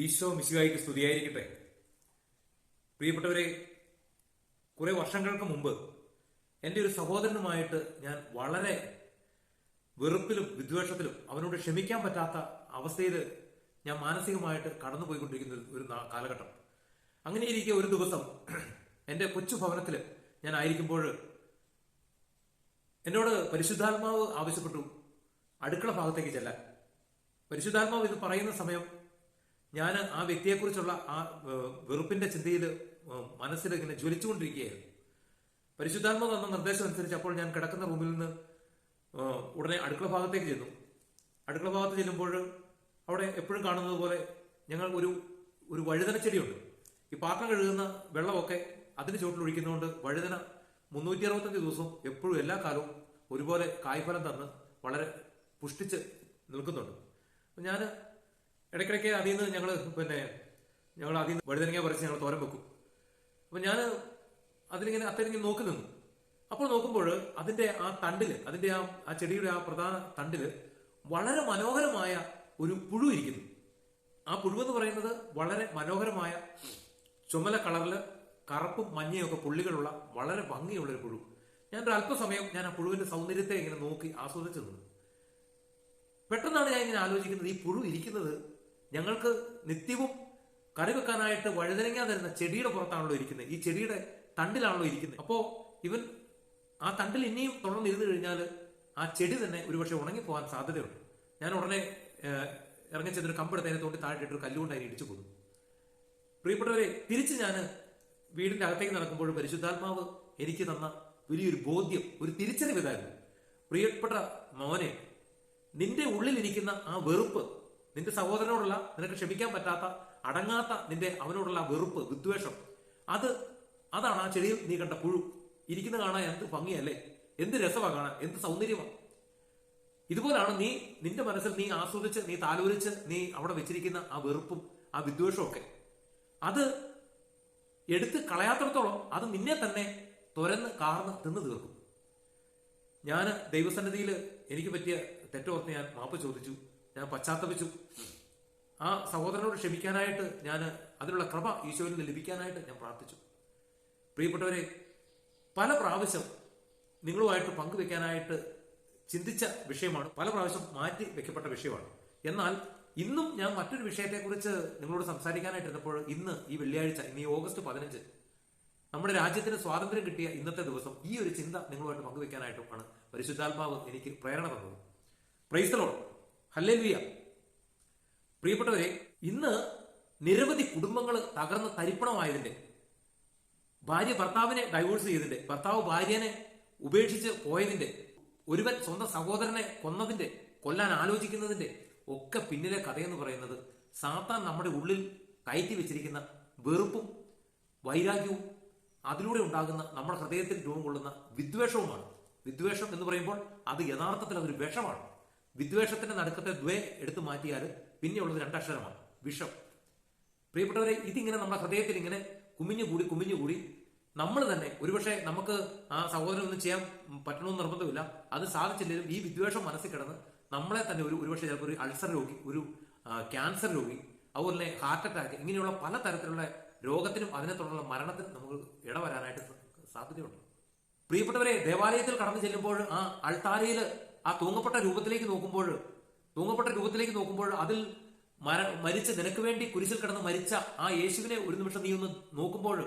ഈശോ മിശിഹായിക്ക് സ്തുതിയായിരിക്കട്ടെ. പ്രിയപ്പെട്ടവരെ കുറെ വർഷങ്ങൾക്ക് മുമ്പ് എന്റെ ഒരു സഹോദരനുമായിട്ട് ഞാൻ വളരെ വെറുപ്പിലും വിദ്വേഷത്തിലും അവനോട് ക്ഷമിക്കാൻ പറ്റാത്ത അവസ്ഥയിൽ ഞാൻ മാനസികമായിട്ട് കടന്നുപോയിക്കൊണ്ടിരിക്കുന്ന ഒരു- ഒരു കാലഘട്ടം. അങ്ങനെ ഒരു ദിവസം എന്റെ കൊച്ചു ഭവനത്തിൽ ഞാൻ ആയിരിക്കുമ്പോൾ എന്നോട് പരിശുദ്ധാത്മാവ് ആവശ്യപ്പെട്ടു അടുക്കള ഭാഗത്തേക്ക് ചെല്ലാൻ. പരിശുദ്ധാത്മാവ് ഇത് പറയുന്ന സമയം ഞാൻ ആ വ്യക്തിയെക്കുറിച്ചുള്ള ആ വെറുപ്പിന്റെ ചിന്തയിൽ മനസ്സിൽ ഇങ്ങനെ ജ്വലിച്ചുകൊണ്ടിരിക്കുകയായിരുന്നു. പരിശുദ്ധാത്മാവ് തന്ന നിർദ്ദേശം അനുസരിച്ച് അപ്പോൾ ഞാൻ കിടക്കുന്ന റൂമിൽ നിന്ന് ഉടനെ അടുക്കള ഭാഗത്തേക്ക് ചെന്നു. അടുക്കള ഭാഗത്ത് ചെല്ലുമ്പോൾ അവിടെ എപ്പോഴും കാണുന്നത് പോലെ ഞങ്ങൾ ഒരു ഒരു വഴുതന ചെടിയുണ്ട്. ഈ പാത്രം കഴുകുന്ന വെള്ളമൊക്കെ അതിന് ചുവട്ടിൽ ഒഴിക്കുന്നതുകൊണ്ട് വഴുതന മുന്നൂറ്റി അറുപത്തഞ്ച് ദിവസവും എപ്പോഴും എല്ലാ കാലവും ഒരുപോലെ കായ്ഫലം തന്ന് വളരെ പുഷ്ടിച്ച് നിൽക്കുന്നുണ്ട്. ഞാൻ ഇടയ്ക്കിടയ്ക്ക് അതിൽ നിന്ന് ഞങ്ങൾ പിന്നെ ഞങ്ങൾ അതിൽ നിന്ന് വഴുതനങ്ങ പറിച്ച് ഞങ്ങൾ തോരൻ വെക്കും. അപ്പം ഞാൻ അതിലിങ്ങനെ അത്തരിങ്ങനെ നോക്കി നിന്നു. അപ്പോൾ നോക്കുമ്പോൾ അതിന്റെ ആ തണ്ടിൽ അതിന്റെ ആ ആ ചെടിയുടെ ആ പ്രധാന തണ്ടിൽ വളരെ മനോഹരമായ ഒരു പുഴു ഇരിക്കുന്നു. ആ പുഴു എന്ന് പറയുന്നത് വളരെ മനോഹരമായ ചുമല കളറിൽ കറുപ്പും മഞ്ഞയും ഒക്കെ പുള്ളികളുള്ള വളരെ ഭംഗിയുള്ള ഒരു പുഴു. ഞാൻ ഒരു അല്പസമയം ഞാൻ ആ പുഴുവിന്റെ സൗന്ദര്യത്തെ ഇങ്ങനെ നോക്കി ആസ്വദിച്ചു നിന്നു. പെട്ടെന്നാണ് ഞാൻ ഇങ്ങനെ ആലോചിക്കുന്നത് ഈ പുഴു ഇരിക്കുന്നത് ഞങ്ങൾക്ക് നിത്യവും കറി വെക്കാനായിട്ട് വഴുതനങ്ങ തരുന്ന ചെടിയുടെ പുറത്താണല്ലോ ഇരിക്കുന്നത്. ഈ ചെടിയുടെ തണ്ടിലാണല്ലോ ഇരിക്കുന്നത്. അപ്പോൾ ഇവൻ ആ തണ്ടിൽ ഇനിയും തുടർന്നിരുന്നു കഴിഞ്ഞാൽ ആ ചെടി തന്നെ ഒരുപക്ഷെ ഉണങ്ങിപ്പോകാൻ സാധ്യതയുണ്ട്. ഞാൻ ഉടനെ ഏഹ്, ഇറങ്ങി ചെന്നൊരു കമ്പെടുത്ത് അതിനെ തോണ്ടി താഴെയിട്ട് ഒരു കല്ലുകൊണ്ട് അതിനെ ഇടിച്ചു പോകുന്നു പ്രിയപ്പെട്ടവരെ തിരിച്ച് ഞാൻ വീടിന്റെ അകത്തേക്ക് നടക്കുമ്പോൾ പരിശുദ്ധാത്മാവ് എനിക്ക് തന്ന വലിയൊരു ബോധ്യം ഒരു തിരിച്ചറിവ് ഇതായിരുന്നു. പ്രിയപ്പെട്ട മോനെ നിന്റെ ഉള്ളിലിരിക്കുന്ന ആ വെറുപ്പ് നിന്റെ സഹോദരനോടുള്ള നിനക്ക് ക്ഷമിക്കാൻ പറ്റാത്ത അടങ്ങാത്ത നിന്റെ അവനോടുള്ള വെറുപ്പ് വിദ്വേഷം അത് അതാണ് ആ ചെടിയിൽ നീ കണ്ട പുഴു. ഇരിക്കുന്ന കാണാൻ എന്ത് ഭംഗിയല്ലേ? എന്ത് രസമാണ് കാണാൻ? എന്ത് സൗന്ദര്യമാണ് ഇതുപോലാണ് നീ നിന്റെ മനസ്സിൽ നീ ആസ്വദിച്ച് നീ താലോലിച്ച് നീ അവിടെ വെച്ചിരിക്കുന്ന ആ വെറുപ്പും ആ വിദ്വേഷവും ഒക്കെ. അത് എടുത്ത് കളയാത്തടത്തോളം അത് നിന്നെ തന്നെ തുരന്ന് കാർന്ന് തിന്നു തീർക്കും. ഞാൻ ദൈവസന്നിധിയിൽ എനിക്ക് പറ്റിയ തെറ്റോർത്ത് ഞാൻ മാപ്പ് ചോദിച്ചു. ഞാൻ പശ്ചാത്തപിച്ചു. ആ സഹോദരനോട് ക്ഷമിക്കാനായിട്ട് ഞാൻ അതിനുള്ള കൃപ ഈശോയിൽ നിന്ന് ലഭിക്കാനായിട്ട് ഞാൻ പ്രാർത്ഥിച്ചു. പ്രിയപ്പെട്ടവരെ പല പ്രാവശ്യം നിങ്ങളുമായിട്ട് പങ്കുവെക്കാനായിട്ട് ചിന്തിച്ച വിഷയമാണ് പല പ്രാവശ്യം മാറ്റി വെക്കപ്പെട്ട വിഷയമാണ്. എന്നാൽ ഇന്നും ഞാൻ മറ്റൊരു വിഷയത്തെക്കുറിച്ച് നിങ്ങളോട് സംസാരിക്കാനായിട്ടിരുന്നപ്പോൾ ഇന്ന് ഈ വെള്ളിയാഴ്ച ഇന്ന് ഈ ഓഗസ്റ്റ് പതിനഞ്ച് നമ്മുടെ രാജ്യത്തിന് സ്വാതന്ത്ര്യം കിട്ടിയ ഇന്നത്തെ ദിവസം ഈ ഒരു ചിന്ത നിങ്ങളുമായിട്ട് പങ്കുവെക്കാനായിട്ടുമാണ് പരിശുദ്ധാത്മാവ് എനിക്ക് പ്രേരണ തന്നത്. പ്രൈസ്തലോ ഹല്ലേലൂയ. പ്രിയപ്പെട്ടവരെ ഇന്ന് നിരവധി കുടുംബങ്ങൾ തകർന്ന് തരിപ്പണമായതിന്റെ ഭാര്യ ഭർത്താവിനെ ഡൈവോഴ്സ് ചെയ്തതിന്റെ ഭർത്താവ് ഭാര്യനെ ഉപേക്ഷിച്ച് പോയതിന്റെ ഒരുവൻ സ്വന്തം സഹോദരനെ കൊന്നതിന്റെ കൊല്ലാൻ ആലോചിക്കുന്നതിന്റെ ഒക്കെ പിന്നിലെ കഥയെന്ന് പറയുന്നത് സാത്താൻ നമ്മുടെ ഉള്ളിൽ കയറ്റി വെച്ചിരിക്കുന്ന വെറുപ്പും വൈരാഗ്യവും അതിലൂടെ ഉണ്ടാകുന്ന നമ്മുടെ ഹൃദയത്തിൽ രൂപം കൊള്ളുന്ന വിദ്വേഷവുമാണ്. വിദ്വേഷം എന്ന് പറയുമ്പോൾ അത് യഥാർത്ഥത്തിൽ അതൊരു വിഷമാണ്. വിദ്വേഷത്തിന്റെ നടുക്കത്തെ ദ്വേ എടുത്തു മാറ്റിയാൽ പിന്നെയുള്ളത് രണ്ടക്ഷരമാണ്. വിഷം. പ്രിയപ്പെട്ടവരെ ഇതിങ്ങനെ നമ്മുടെ ഹൃദയത്തിൽ ഇങ്ങനെ കുമിഞ്ഞു കൂടി കുമിഞ്ഞു കൂടി നമ്മൾ തന്നെ ഒരുപക്ഷെ നമുക്ക് ആ സഹോദരൻ ഒന്നും ചെയ്യാൻ പറ്റണമെന്ന് നിർബന്ധമില്ല. അത് സാധിച്ചില്ലെങ്കിലും ഈ വിദ്വേഷം മനസ്സിൽ കിടന്ന് നമ്മളെ തന്നെ ഒരു ഒരുപക്ഷെ ചിലപ്പോൾ ഒരു അൾസർ രോഗി ഒരു ക്യാൻസർ രോഗി അതുപോലെ ഹാർട്ട് അറ്റാക്ക് ഇങ്ങനെയുള്ള പല തരത്തിലുള്ള രോഗത്തിനും അതിനെ തുടർന്നുള്ള മരണത്തിനും നമുക്ക് ഇടവരാനായിട്ട് സാധ്യതയുണ്ട്. പ്രിയപ്പെട്ടവരെ ദേവാലയത്തിൽ കടന്നു ചെല്ലുമ്പോൾ ആ അൾത്താരയിൽ ആ തൂങ്ങപ്പെട്ട രൂപത്തിലേക്ക് നോക്കുമ്പോൾ തൂങ്ങപ്പെട്ട രൂപത്തിലേക്ക് നോക്കുമ്പോൾ അതിൽ മര മരിച്ച നിനക്ക് വേണ്ടി കുരിശിൽ കിടന്ന് മരിച്ച ആ യേശുവിനെ ഒരു നിമിഷം നീ ഒന്ന് നോക്കുമ്പോൾ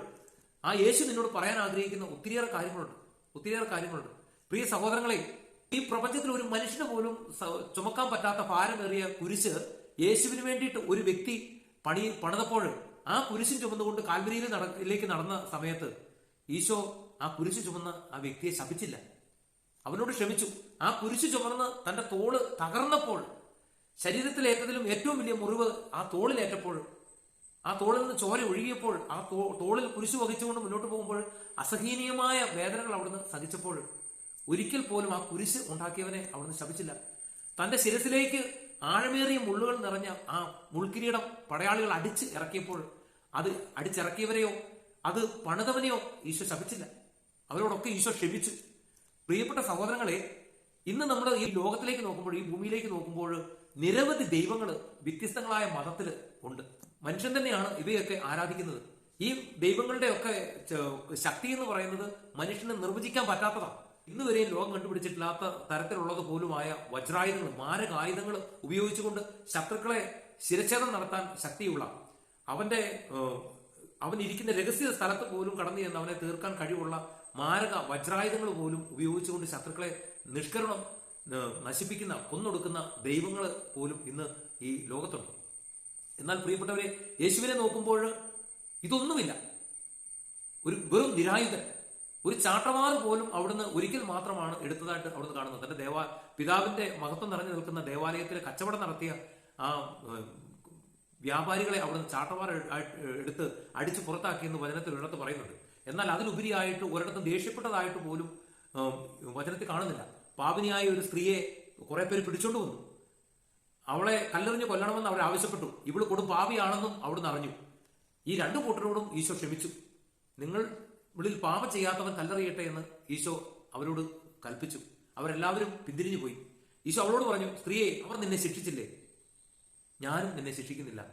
ആ യേശു നിന്നോട് പറയാൻ ആഗ്രഹിക്കുന്ന ഒത്തിരിയേറെ കാര്യങ്ങളുണ്ട്. ഒത്തിരിയേറെ കാര്യങ്ങളുണ്ട്. പ്രിയ സഹോദരങ്ങളെ ഈ പ്രപഞ്ചത്തിൽ ഒരു മനുഷ്യന് പോലും ചുമക്കാൻ പറ്റാത്ത ഭാരമേറിയ കുരിശ് യേശുവിന് വേണ്ടിയിട്ട് ഒരു വ്യക്തി പണി പണിതപ്പോൾ ആ കുരിശും ചുമന്നുകൊണ്ട് കാൽവരിയിലേക്ക് നടന്ന സമയത്ത് ഈശോ ആ കുരിശ് ചുമന്ന ആ വ്യക്തിയെ ശപിച്ചില്ല. അവനോട് ക്ഷമിച്ചു. ആ കുരിശു ചുമർന്ന് തന്റെ തോൾ തകർന്നപ്പോൾ ശരീരത്തിലേറ്റതിലും ഏറ്റവും വലിയ മുറിവ് ആ തോളിലേറ്റപ്പോൾ ആ തോളിൽ നിന്ന് ചോര ഒഴുകിയപ്പോൾ ആ തോളിൽ കുരിശു വഹിച്ചുകൊണ്ട് മുന്നോട്ട് പോകുമ്പോൾ അസഹനീയമായ വേദനകൾ അവിടുന്ന് സഹിച്ചപ്പോൾ ഒരിക്കൽ പോലും ആ കുരിശ് ഉണ്ടാക്കിയവനെ അവിടുന്ന് ശപിച്ചില്ല. തന്റെ ശിരസിലേക്ക് ആഴമേറിയ മുള്ളുകൾ നിറഞ്ഞ ആ മുൾക്കിരീടം പടയാളികൾ അടിച്ച് ഇറക്കിയപ്പോൾ അത് അടിച്ചിറക്കിയവരെയോ അത് പണിതവനെയോ ഈശോ ശപിച്ചില്ല. അവരോടൊക്കെ ഈശോ ക്ഷമിച്ചു. പ്രിയപ്പെട്ട സഹോദരങ്ങളെ ഇന്ന് നമ്മൾ ഈ ലോകത്തിലേക്ക് നോക്കുമ്പോൾ ഈ ഭൂമിയിലേക്ക് നോക്കുമ്പോൾ നിരവധി ദൈവങ്ങൾ വ്യത്യസ്തങ്ങളായ മതത്തിൽ ഉണ്ട്. മനുഷ്യൻ തന്നെയാണ് ഇവയൊക്കെ ആരാധിക്കുന്നത്. ഈ ദൈവങ്ങളുടെ ഒക്കെ ശക്തി എന്ന് പറയുന്നത് മനുഷ്യനെ നിർവചിക്കാൻ പറ്റാത്തതാണ്. ഇന്ന് വരെയും ലോകം കണ്ടുപിടിച്ചിട്ടില്ലാത്ത തരത്തിലുള്ളത് പോലുമായ വജ്രായുധങ്ങൾ മാരകായുധങ്ങൾ ഉപയോഗിച്ചുകൊണ്ട് ശത്രുക്കളെ ശിരച്ഛേദം നടത്താൻ ശക്തിയുള്ള അവന്റെ അവൻ ഇരിക്കുന്ന രഹസ്യ സ്ഥലത്ത് പോലും കടന്നു ചെന്ന് അവനെ തീർക്കാൻ കഴിവുള്ള മാരക വജ്രായുധങ്ങൾ പോലും ഉപയോഗിച്ചുകൊണ്ട് ശത്രുക്കളെ നിഷ്കരണം നശിപ്പിക്കുന്ന കൊന്നൊടുക്കുന്ന ദൈവങ്ങൾ പോലും ഇന്ന് ഈ ലോകത്തുണ്ട്. എന്നാൽ പ്രിയപ്പെട്ടവരെ യേശുവിനെ നോക്കുമ്പോൾ ഇതൊന്നുമില്ല. ഒരു വെറും നിരായുധൻ ഒരു ചാട്ടവാർ പോലും അവിടുന്ന് ഒരിക്കൽ മാത്രമാണ് എടുത്തതായിട്ട് അവിടുന്ന് കാണുന്നത്. തന്റെ ദേവാ പിതാവിന്റെ മഹത്വം നിറഞ്ഞു നിൽക്കുന്ന ദേവാലയത്തിലെ കച്ചവടം നടത്തിയ ആ വ്യാപാരികളെ അവിടുന്ന് ചാട്ടവാർ എടുത്ത് അടിച്ചു പുറത്താക്കിയെന്ന് വചനത്തിൽ ഒരിടത്ത് പറയുന്നുണ്ട്. എന്നാൽ അതിലുപരിയായിട്ട് ഒരിടത്തും ദേഷ്യപ്പെട്ടതായിട്ട് പോലും വചനത്തിൽ കാണുന്നില്ല. പാപിനിയായ ഒരു സ്ത്രീയെ കുറെ പേര് പിടിച്ചോണ്ട് വന്നു. അവളെ കല്ലെറിഞ്ഞ് കൊല്ലണമെന്ന് അവർ ആവശ്യപ്പെട്ടു. ഇവൾ കൊടും പാപിയാണെന്നും അവിടുന്ന് അറിഞ്ഞു. ഈ രണ്ടു കൂട്ടരോടും ഈശോ ക്ഷമിച്ചു. നിങ്ങൾ ഇവളിൽ പാപം ചെയ്യാത്തവൻ കല്ലെറിയട്ടെ എന്ന് ഈശോ അവരോട് കൽപ്പിച്ചു. അവരെല്ലാവരും പിന്തിരിഞ്ഞു പോയി. ഈശോ അവളോട് പറഞ്ഞു സ്ത്രീയെ അവർ നിന്നെ ശിക്ഷിച്ചില്ലേ? ഞാനും നിന്നെ ശിക്ഷിക്കുന്നില്ല.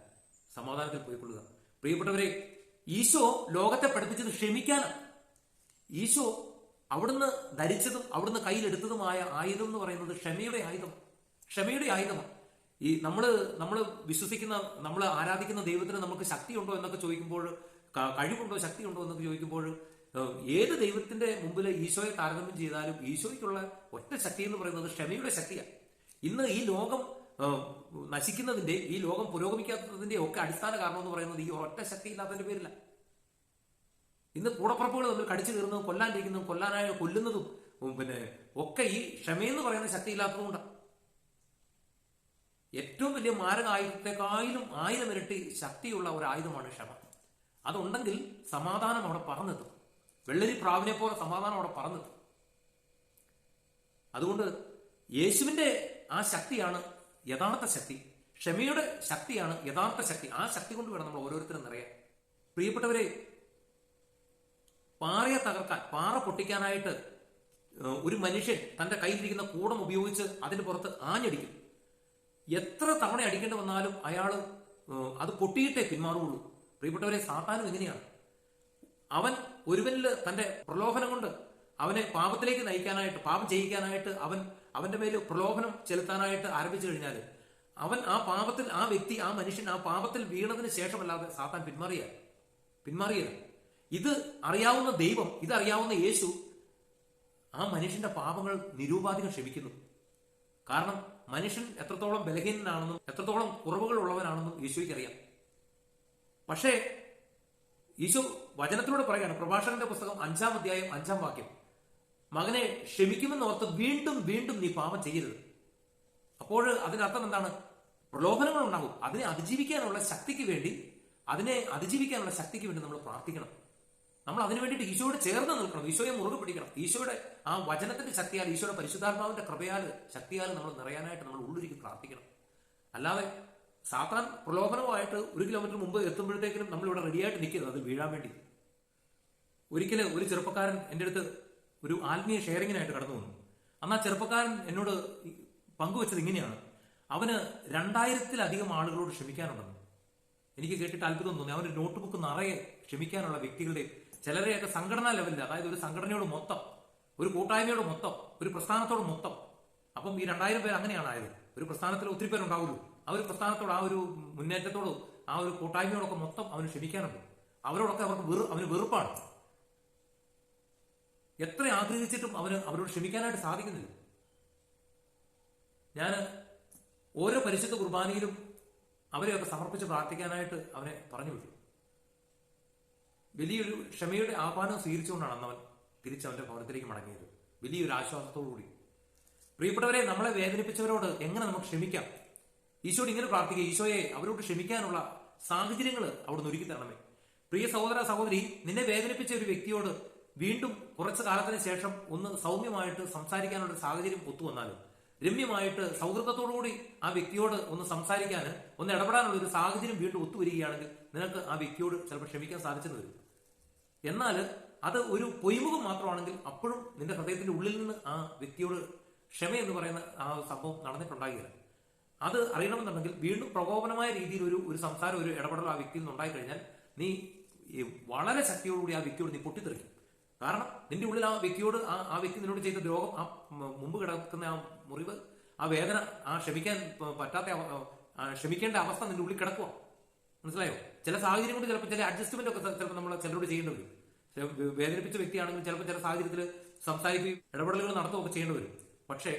സമാധാനത്തിൽ പോയിക്കൊള്ളുക. പ്രിയപ്പെട്ടവരെ ഈശോ ലോകത്തെ പഠിപ്പിച്ചത് ക്ഷമിക്കാനാണ്. ഈശോ അവിടുന്ന് ധരിച്ചതും അവിടുന്ന് കയ്യിലെടുത്തതുമായ ആയുധം എന്ന് പറയുന്നത് ക്ഷമയുടെ ആയുധം ക്ഷമയുടെ ആയുധമാണ്. ഈ നമ്മൾ നമ്മൾ വിശ്വസിക്കുന്ന നമ്മൾ ആരാധിക്കുന്ന ദൈവത്തിന് നമുക്ക് ശക്തിയുണ്ടോ എന്നൊക്കെ ചോദിക്കുമ്പോൾ കഴിവുണ്ടോ ശക്തിയുണ്ടോ എന്നൊക്കെ ചോദിക്കുമ്പോൾ ഏത് ദൈവത്തിന്റെ മുമ്പിൽ ഈശോയെ താരതമ്യം ചെയ്താലും ഈശോയ്ക്കുള്ള ഒറ്റ ശക്തി എന്ന് പറയുന്നത് ക്ഷമയുടെ ശക്തിയാണ്. ഇന്ന് ഈ ലോകം നശിക്കുന്നതിന്റെ ഈ ലോകം പുരോഗമിക്കാത്തതിന്റെ ഒക്കെ അടിസ്ഥാന കാരണം എന്ന് പറയുന്നത് ഈ ഒറ്റ ശക്തി ഇല്ലാത്തതിന്റെ പേരില്ല ഇന്ന് കൂടപ്പുറപ്പുകൾ തമ്മിൽ കടിച്ചു കയറുന്നതും കൊല്ലാണ്ടിരിക്കുന്നതും കൊല്ലാനായ കൊല്ലുന്നതും പിന്നെ ഒക്കെ ഈ ക്ഷമയെന്ന് പറയുന്ന ശക്തി ഇല്ലാത്തതുകൊണ്ടാണ് ഏറ്റവും വലിയ മാരക ആയിരം ഇരട്ടി ശക്തിയുള്ള ഒരു ആയുധമാണ് ക്ഷമ. അതുണ്ടെങ്കിൽ സമാധാനം അവിടെ പറന്നെത്തും വെള്ളരി പ്രാവിനെ പോലെ സമാധാനം അവിടെ പറന്നെത്തും അതുകൊണ്ട് യേശുവിന്റെ ആ ശക്തിയാണ് യഥാർത്ഥ ശക്തി. ക്ഷമയുടെ ശക്തിയാണ് യഥാർത്ഥ ശക്തി. ആ ശക്തി കൊണ്ട് വേണം നമ്മൾ ഓരോരുത്തരും നിറയാൻ. പ്രിയപ്പെട്ടവരെ പാറയെ തകർക്കാൻ പാറ പൊട്ടിക്കാനായിട്ട് ഒരു മനുഷ്യൻ തന്റെ കയ്യിലിരിക്കുന്ന കൂടം ഉപയോഗിച്ച് അതിന് പുറത്ത് ആഞ്ഞടിക്കും. എത്ര തവണ അടിക്കേണ്ടി വന്നാലും അയാൾ അത് പൊട്ടിയിട്ടേ പിന്മാറുകയുള്ളൂ പ്രിയപ്പെട്ടവരെ സാത്താനും എങ്ങനെയാണ് അവൻ ഒരുവനിൽ തന്റെ പ്രലോഭനം കൊണ്ട് അവനെ പാപത്തിലേക്ക് നയിക്കാനായിട്ട് പാപം ചെയ്യിക്കാനായിട്ട് അവൻ അവന്റെ മേൽ പ്രലോഭനം ചെലുത്താനായിട്ട് ആരംഭിച്ചു കഴിഞ്ഞാൽ അവൻ ആ പാപത്തിൽ ആ വ്യക്തി ആ മനുഷ്യൻ ആ പാപത്തിൽ വീണതിന് ശേഷമല്ലാതെ സാത്താൻ പിന്മാറിയ പിന്മാറിയത് ഇത് അറിയാവുന്ന ദൈവം ഇത് അറിയാവുന്ന യേശു ആ മനുഷ്യന്റെ പാപങ്ങൾ നിരൂപാധികം ക്ഷമിക്കുന്നു. കാരണം മനുഷ്യൻ എത്രത്തോളം ബലഹീനനാണെന്നും എത്രത്തോളം കുറവുകൾ ഉള്ളവനാണെന്നും ഈശോയ്ക്ക് അറിയാം പക്ഷേ യേശു വചനത്തിലൂടെ പറയുകയാണ് പ്രഭാഷകന്റെ പുസ്തകം അഞ്ചാം അധ്യായം അഞ്ചാം വാക്യം. മകനെ ക്ഷമിക്കുമെന്ന് ഓർത്ത് വീണ്ടും വീണ്ടും നീ പാപം ചെയ്യരുത്. അപ്പോൾ അതിനർത്ഥം എന്താണ്? പ്രലോഭനങ്ങൾ ഉണ്ടാകും അതിനെ അതിജീവിക്കാനുള്ള ശക്തിക്ക് വേണ്ടി അതിനെ അതിജീവിക്കാനുള്ള ശക്തിക്ക് വേണ്ടി നമ്മൾ പ്രാർത്ഥിക്കണം. നമ്മൾ അതിനു വേണ്ടിയിട്ട് ഈശോയോട് ചേർന്ന് നിൽക്കണം. ഈശോയെ മുറുകെ പിടിക്കണം. ഈശോയുടെ ആ വചനത്തിന്റെ ശക്തിയാൽ ഈശോയുടെ പരിശുദ്ധാത്മാവിന്റെ കൃപയാൽ ശക്തിയാൽ നമ്മൾ നിറയാനായിട്ട് നമ്മൾ ഉള്ളിലേക്ക് പ്രാർത്ഥിക്കണം. അല്ലാതെ സാത്താൻ പ്രലോഭനമായിട്ട് ഒരു കിലോമീറ്റർ മുമ്പ് എത്തുമ്പോഴത്തേക്കിനും നമ്മൾ ഇവിടെ റെഡിയായിട്ട് നിൽക്കരുത്. അത് വീഴാൻ വേണ്ടി. ഒരിക്കലും ഒരു ചെറുപ്പക്കാരൻ എന്റെ അടുത്ത് ഒരു ആത്മീയ ഷെയറിങ്ങിനായിട്ട് കടന്നു വന്നു. അന്ന് ആ ചെറുപ്പക്കാരൻ എന്നോട് പങ്കുവച്ചത് ഇങ്ങനെയാണ്. അവന് രണ്ടായിരത്തിലധികം ആളുകളോട് ക്ഷമിക്കാനുണ്ടെന്ന്. എനിക്ക് കേട്ടിട്ട് അത്ഭുതം തോന്നി. അവന്റെ നോട്ട് ബുക്ക് നിറയെ ക്ഷമിക്കാനുള്ള വ്യക്തികളുടെ ചിലരെയൊക്കെ സംഘടനാ ലെവലിൽ അതായത് ഒരു സംഘടനയോട് മൊത്തം ഒരു കൂട്ടായ്മയോട് മൊത്തം ഒരു പ്രസ്ഥാനത്തോട് മൊത്തം. അപ്പം ഈ രണ്ടായിരം പേർ അങ്ങനെയാണ് ആയത് ഒരു പ്രസ്ഥാനത്തിൽ ഒത്തിരി പേരുണ്ടാവുള്ളൂ. ആ ഒരു പ്രസ്ഥാനത്തോട് ആ ഒരു മുന്നേറ്റത്തോടും ആ ഒരു കൂട്ടായ്മയോടൊക്കെ മൊത്തം അവന് ക്ഷമിക്കാനുണ്ട്. അവരോടൊക്കെ അവർക്ക് വെറു അവന് വെറുപ്പാണ്. എത്ര ആഗ്രഹിച്ചിട്ടും അവന് അവരോട് ക്ഷമിക്കാനായിട്ട് സാധിക്കുന്നില്ല. ഞാൻ ഓരോ പരിശുദ്ധ കുർബാനയിലും അവരെയൊക്കെ സമർപ്പിച്ച് പ്രാർത്ഥിക്കാനായിട്ട് അവനെ പറഞ്ഞു വിട്ടു. വലിയൊരു ക്ഷമയുടെ ആഹ്വാനം സ്വീകരിച്ചുകൊണ്ടാണ് അന്നവൻ തിരിച്ച് അവന്റെ ഭവനത്തിലേക്ക് മടങ്ങിയത്. വലിയൊരു ആശ്വാസത്തോടുകൂടി പ്രിയപ്പെട്ടവരെ നമ്മളെ വേദനിപ്പിച്ചവരോട് എങ്ങനെ നമുക്ക് ക്ഷമിക്കാം? ഈശോട് ഇങ്ങനെ പ്രാർത്ഥിക്കുക ഈശോയെ അവരോട് ക്ഷമിക്കാനുള്ള സാഹചര്യങ്ങൾ അവിടുന്ന് ഒരുക്കി തരണമേ. പ്രിയ സഹോദര സഹോദരി നിന്നെ വേദനിപ്പിച്ച ഒരു വ്യക്തിയോട് വീണ്ടും കുറച്ചു കാലത്തിന് ശേഷം ഒന്ന് സൗമ്യമായിട്ട് സംസാരിക്കാനുള്ള സാഹചര്യം ഒത്തുവന്നാലും രമ്യമായിട്ട് സൗഹൃദത്തോടുകൂടി ആ വ്യക്തിയോട് ഒന്ന് സംസാരിക്കാൻ ഒന്ന് ഇടപെടാനുള്ള ഒരു സാഹചര്യം വീണ്ടും ഒത്തുവരികയാണെങ്കിൽ നിനക്ക് ആ വ്യക്തിയോട് ചിലപ്പോൾ ക്ഷമിക്കാൻ സാധിച്ചെന്ന് വരും. എന്നാൽ അത് ഒരു പൊയ്മുഖം മാത്രമാണെങ്കിൽ അപ്പോഴും നിന്റെ ഹൃദയത്തിന്റെ ഉള്ളിൽ നിന്ന് ആ വ്യക്തിയോട് ക്ഷമ എന്ന് പറയുന്ന ആ സംഭവം നടന്നിട്ടുണ്ടാകില്ല. അത് അറിയണമെന്നുണ്ടെങ്കിൽ വീണ്ടും പ്രകോപനമായ രീതിയിൽ ഒരു ഒരു സംസാരം ഒരു ഇടപെടൽ ആ വ്യക്തിയിൽ നിന്ന് ഉണ്ടായി കഴിഞ്ഞാൽ നീ വളരെ ശക്തിയോടുകൂടി ആ വ്യക്തിയോട് നീ പൊട്ടിത്തെറിക്കും. കാരണം നിന്റെ ഉള്ളിൽ ആ വ്യക്തിയോട് ആ ആ വ്യക്തി നിന്നോട് ചെയ്ത ദ്രോഹം ആ മുമ്പ് കിടക്കുന്ന ആ മുറിവ് ആ വേദന ആ ക്ഷമിക്കാൻ പറ്റാത്ത ക്ഷമിക്കേണ്ട അവസ്ഥ നിന്റെ ഉള്ളിൽ കിടക്കുക മനസ്സിലായോ? ചില സാഹചര്യം കൊണ്ട് ചിലപ്പോൾ ചില അഡ്ജസ്റ്റ്മെന്റ് ഒക്കെ ചിലപ്പോൾ നമ്മൾ ചിലരോട് ചെയ്യേണ്ടി വരും. വേദനിപ്പിച്ച വ്യക്തിയാണെങ്കിൽ ചിലപ്പോൾ ചില സാഹചര്യത്തിൽ സംസാരിക്കുകയും ഇടപെടലുകൾ നടത്തുകയൊക്കെ ചെയ്യേണ്ടി വരും. പക്ഷേ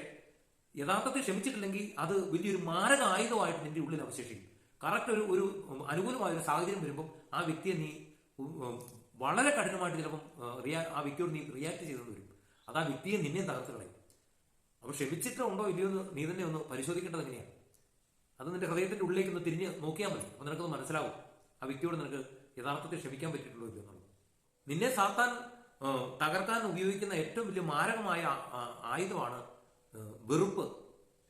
യഥാർത്ഥത്തിൽ ക്ഷമിച്ചിട്ടില്ലെങ്കിൽ അത് വലിയൊരു മാരക ആയുധമായിട്ട് നിന്റെ ഉള്ളിൽ അവശേഷിക്കും. കറക്റ്റ് ഒരു ഒരു അനുകൂലമായ ഒരു സാഹചര്യം വരുമ്പോൾ ആ വ്യക്തിയെ നീ വളരെ കഠിനമായിട്ട് ചിലപ്പം റിയാ ആ വ്യക്തിയോട് നീ റിയാക്ട് ചെയ്തുകൊണ്ട് വരും. അത് ആ വ്യക്തിയെ നിന്നെയും തകർത്ത് കളയും. അപ്പോൾ ക്ഷമിച്ചിട്ടുണ്ടോ ഇല്ലയോ എന്ന് നീ തന്നെ ഒന്ന് പരിശോധിക്കേണ്ടത് എങ്ങനെയാണ് അത് നിന്റെ ഹൃദയത്തിന്റെ ഉള്ളിലേക്ക് ഒന്ന് തിരിഞ്ഞ് നോക്കിയാൽ മതി. അപ്പോൾ നിനക്കത് മനസ്സിലാവും. ആ വ്യക്തിയോട് നിനക്ക് യഥാർത്ഥത്തിൽ ക്ഷമിക്കാൻ പറ്റിയിട്ടുള്ളൂ എന്നുള്ളത്. നിന്നെ സാത്താൻ തകർക്കാൻ ഉപയോഗിക്കുന്ന ഏറ്റവും വലിയ മാരകമായ ആയുധമാണ് വെറുപ്പ്.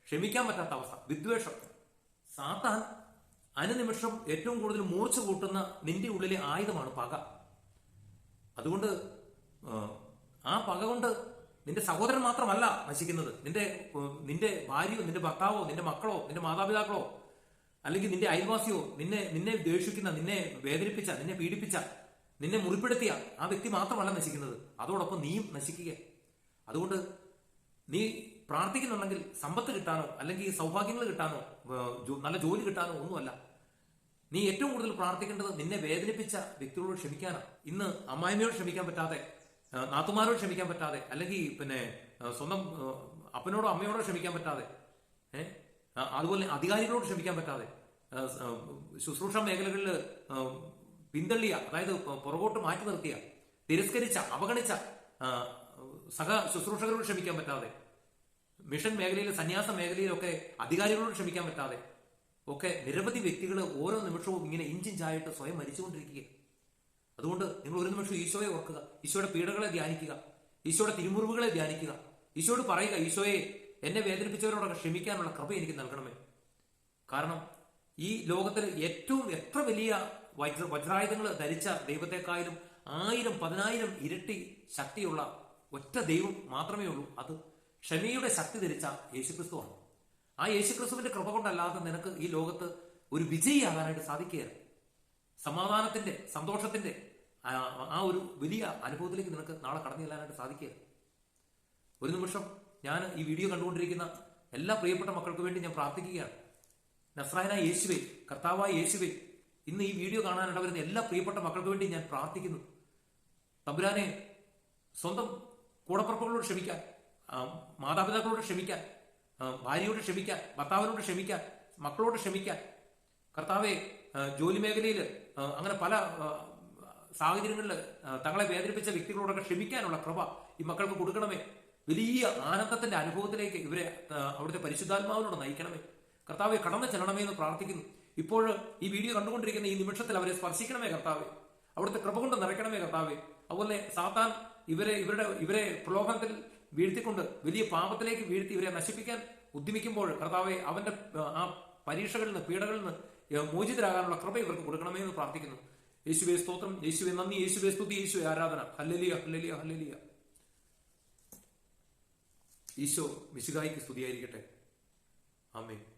ക്ഷമിക്കാൻ പറ്റാത്ത അവസ്ഥ. വിദ്വേഷം. സാത്താൻ അനുനിമിഷം ഏറ്റവും കൂടുതൽ മൂർച്ച കൂട്ടുന്ന നിന്റെ ഉള്ളിലെ ആയുധമാണ് പക. അതുകൊണ്ട് ആ, പക കൊണ്ട് നിന്റെ സഹോദരൻ മാത്രമല്ല നശിക്കുന്നത്. നിന്റെ നിന്റെ ഭാര്യയോ നിന്റെ ഭർത്താവോ നിന്റെ മക്കളോ നിന്റെ മാതാപിതാക്കളോ അല്ലെങ്കിൽ നിന്റെ അയൽവാസിയോ നിന്നെ നിന്നെ ദേഷിക്കുന്ന നിന്നെ വേദനിപ്പിച്ച നിന്നെ പീഡിപ്പിച്ച നിന്നെ മുറിപ്പെടുത്തിയ ആ വ്യക്തി മാത്രമല്ല നശിക്കുന്നത്. അതോടൊപ്പം നീയും നശിക്കുക. അതുകൊണ്ട് നീ പ്രാർത്ഥിക്കുന്നുണ്ടെങ്കിൽ സമ്പത്ത് കിട്ടാനോ അല്ലെങ്കിൽ സൗഭാഗ്യങ്ങൾ കിട്ടാനോ നല്ല ജോലി കിട്ടാനോ ഒന്നുമല്ല. നീ ഏറ്റവും കൂടുതൽ പ്രാർത്ഥിക്കേണ്ടത് നിന്നെ വേദനിപ്പിച്ച വ്യക്തികളോട് ക്ഷമിക്കാനാണ് ഇന്ന് അമ്മായിമ്മയോട് ക്ഷമിക്കാൻ പറ്റാതെ നാത്തുമാരോട് ക്ഷമിക്കാൻ പറ്റാതെ അല്ലെങ്കിൽ പിന്നെ സ്വന്തം അപ്പനോടോ അമ്മയോടോ ക്ഷമിക്കാൻ പറ്റാതെ അതുപോലെ അധികാരികളോട് ക്ഷമിക്കാൻ പറ്റാതെ ശുശ്രൂഷ മേഖലകളിൽ പിന്തള്ളിയ അതായത് പുറകോട്ട് മാറ്റി നിർത്തിയ തിരസ്കരിച്ച അവഗണിച്ച സഹ ശുശ്രൂഷകരോട് ക്ഷമിക്കാൻ പറ്റാതെ മിഷൻ മേഖലയിൽ സന്യാസ മേഖലയിലൊക്കെ അധികാരികളോട് ക്ഷമിക്കാൻ പറ്റാതെ ഒക്കെ നിരവധി വ്യക്തികൾ ഓരോ നിമിഷവും ഇങ്ങനെ ഇഞ്ചിഞ്ചായിട്ട് സ്വയം മരിച്ചുകൊണ്ടിരിക്കുക അതുകൊണ്ട് നിങ്ങൾ ഒരു നിമിഷം ഈശോയെ ഓർക്കുക ഈശോയുടെ പീഡകളെ ധ്യാനിക്കുക ഈശോയുടെ തിരുമുറിവുകളെ ധ്യാനിക്കുക ഈശോയോട് പറയുക ഈശോയെ എന്നെ വേദനിപ്പിച്ചവരോടൊക്കെ ക്ഷമിക്കാനുള്ള കൃപ എനിക്ക് നൽകണമേ. കാരണം ഈ ലോകത്തിൽ ഏറ്റവും എത്ര വലിയ വജ്ര വജ്രായുധങ്ങൾ ധരിച്ച ദൈവത്തെക്കായാലും ആയിരം പതിനായിരം ഇരട്ടി ശക്തിയുള്ള ഒറ്റ ദൈവം മാത്രമേ ഉള്ളൂ. അത് ക്ഷമയുടെ ശക്തി ധരിച്ച യേശുക്രിസ്തുവാണ്. ആ യേശുക്രിസ്തുവിന്റെ കൃപ കൊണ്ടല്ലാതെ നിനക്ക് ഈ ലോകത്ത് ഒരു വിജയിയാകാനായിട്ട് സാധിക്കുകയാണ് സമാധാനത്തിന്റെ സന്തോഷത്തിന്റെ ആ ഒരു വലിയ അനുഭവത്തിലേക്ക് നിനക്ക് നാളെ കടന്നു ചെല്ലാനായിട്ട് സാധിക്കുക ഒരു നിമിഷം ഞാൻ ഈ വീഡിയോ കണ്ടുകൊണ്ടിരിക്കുന്ന എല്ലാ പ്രിയപ്പെട്ട മക്കൾക്ക് വേണ്ടി ഞാൻ പ്രാർത്ഥിക്കുകയാണ്. നസ്രായനായ യേശുവേ കർത്താവായ യേശുവേ ഇന്ന് ഈ വീഡിയോ കാണാനിട വരുന്ന എല്ലാ പ്രിയപ്പെട്ട മക്കൾക്ക് വേണ്ടി ഞാൻ പ്രാർത്ഥിക്കുന്നു. തമ്പുരാനെ സ്വന്തം കൂടപ്പുറപ്പുകളോട് ക്ഷമിക്കാൻ മാതാപിതാക്കളോട് ക്ഷമിക്കാൻ ഭാര്യയോട് ക്ഷമിക്കാൻ ഭർത്താവിനോട് ക്ഷമിക്കാൻ മക്കളോട് ക്ഷമിക്കാൻ. കർത്താവെ ജോലി മേഖലയിൽ അങ്ങനെ പല സാഹചര്യങ്ങളിൽ തങ്ങളെ വേദനിപ്പിച്ച വ്യക്തികളോടൊക്കെ ക്ഷമിക്കാനുള്ള കൃപ ഈ മക്കൾക്ക് കൊടുക്കണമേ. വലിയ ആനന്ദത്തിന്റെ അനുഭവത്തിലേക്ക് ഇവരെ അവിടുത്തെ പരിശുദ്ധാത്മാവിനോട് നയിക്കണമേ. കർത്താവെ കടന്നു ചെല്ലണമേ എന്ന് പ്രാർത്ഥിക്കുന്നു. ഇപ്പോൾ ഈ വീഡിയോ കണ്ടുകൊണ്ടിരിക്കുന്ന ഈ നിമിഷത്തിൽ അവരെ സ്പർശിക്കണമേ കർത്താവെ. അവിടുത്തെ കൃപ കൊണ്ട് നിറയ്ക്കണമേ കർത്താവെ. അതുപോലെ സാത്താൻ ഇവരെ ഇവരുടെ ഇവരെ പ്രലോഭനത്തിൽ വീഴ്ത്തിക്കൊണ്ട് വലിയ പാപത്തിലേക്ക് വീഴ്ത്തി ഇവരെ നശിപ്പിക്കാൻ ഉദ്യമിക്കുമ്പോൾ കർത്താവെ അവന്റെ ആ, പരീക്ഷകളിൽ നിന്ന് പീഡകളിൽ നിന്ന് മോചിതരാകാനുള്ള കൃപ ഇവർക്ക് കൊടുക്കണമേ എന്ന് പ്രാർത്ഥിക്കുന്നു. യേശുവെ സ്തോത്രം. യേശുവെ നന്ദി. യേശുവെ സ്തുതി. യേശുവെ ആരാധന. ഹല്ലലിയ ഹല്ലലിയ ഹല്ലലിയ. ഈശോ മിശുഗായിക്ക് സ്തുതിയായിരിക്കട്ടെ. ആമേൻ.